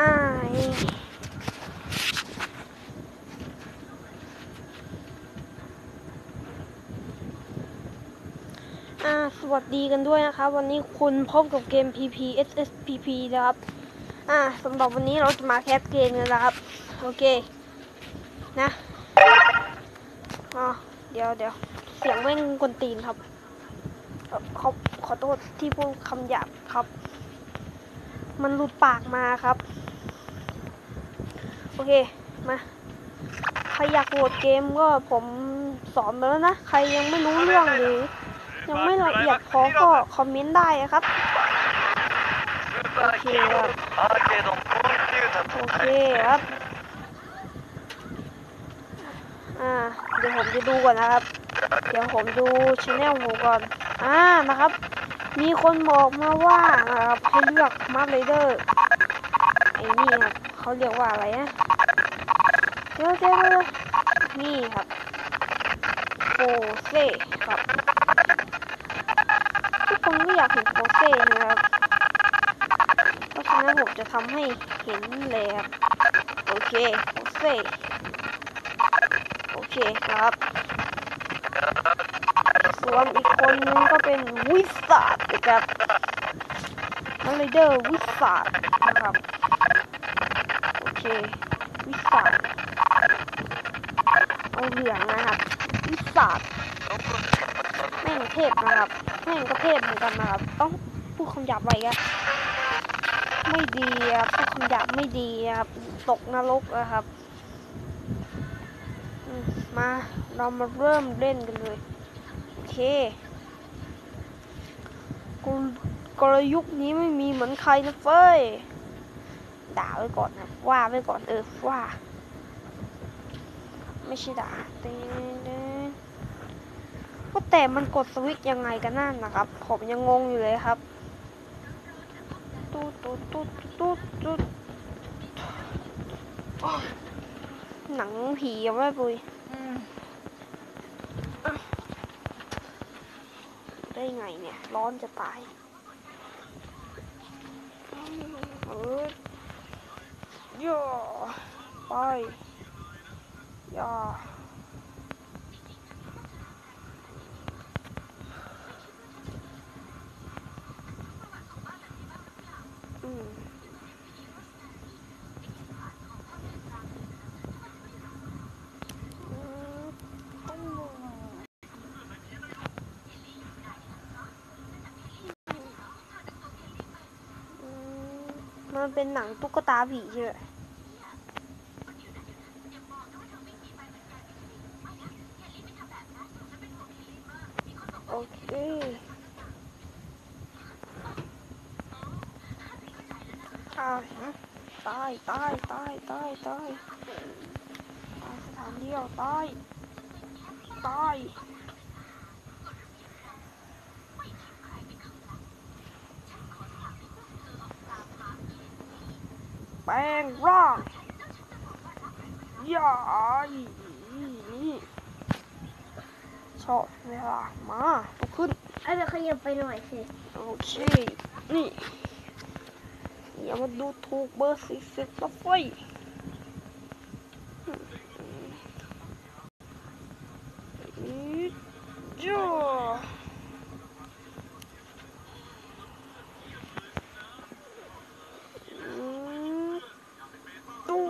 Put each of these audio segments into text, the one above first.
อ้ายสวัสดีกันด้วยนะครับ วันนี้คุณพบกับเกม PP SSPP นะครับ อ่าสำหรับวันนี้เราจะมาแคสเกมกันนะครับ โอเค นะอ๋อเดี๋ยวเดี๋ยวเสียงแม่งกวนตีนครับ ขอขอโทษที่พูดคำหยาบครับ มันหลุดปากมาครับ โอเค มาใครอยากโหลดเกมก็ผมสอนแล้วนะ ใครยังไม่รู้เรื่องหรือยังไม่ละเอียดพอก็คอมเมนต์ได้ครับ โอเคครับ โอเคครับ อ่า เดี๋ยวผมจะดูก่อนนะครับ เดี๋ยวผมดูชแนลผมก่อน อ่า นะครับ มีคนบอกมาว่าให้เลือกมาร์ r เดอร์ไอ้นี่ครับเขาเรียกว่าอะไรนะเดี๋ยวเดี๋ยวเดี๋ยวนี่ครับโฟเซ่ครับทุกคนก็อยากเห็นโฟเซ่นะครับเพราะฉะนั้นผมจะทำให้เห็นเลยครับโอเคโฟเซ่โอเคครับ ส่วนอีกคนนึงก็เป็นวิสัทนะครับนักเรเดอร์วิสัทนะครับโอเควิสัทเอาเหลืองนะครับวิสัทแม่งเทพนะครับแม่งก็เทพเหมือนกันนะครับต้องพูดคำหยาบไว้กันไม่ดีครับพูดคำหยาบไม่ดีครับตกนรกนะครับมาเรามาเริ่มเล่นกันเลย เคกลกลยุคนี้ไม่มีเหมือนใครนะเฟ้ย ด่าไว้ก่อนนะว่าไว้ก่อนเออว่า ไม่ใช่ด่าเต้นว่าแต่มันกดสวิตยังไงกันนั่นนะครับ ผมยังงงอยู่เลยครับตุ๊ดตุ๊ดตุ๊ดตุ๊ดตุ๊ดอ้หนังผีอะแม่ปุย ได้ไงเนี่ย ร้อนจะตายเออย่อไปย่อมอืมตุ้มอื มันเป็นหนังตุ๊กตาผีใช่ไหมโอเคอ้าวตายตายตายตายตายตายสถานเดียวตายตาย แปลงร่างยายนี่ชอบเวลามาลุกขึ้นไอ้เบลขยับไปหน่อยสิโอเค นี่อย่ามาดูถูกเบอร์สี่สิบนะเฟ้ยอีจ้าอืมตู้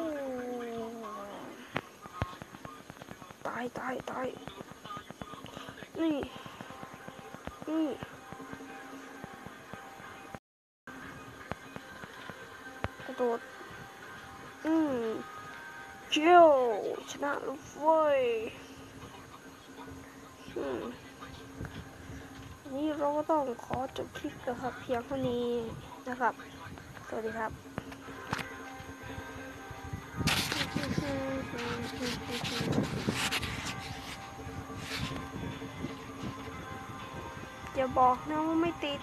ตายตายตายนี่นี่กระโดดอืมเจียวชนะล้วเว้ยอืมนี่เราก็ต้องขอจบคลิปนะครับ เพียงเท่านี้นะครับ สวัสดีครับ อย่าบอกนะว่าไม่ติด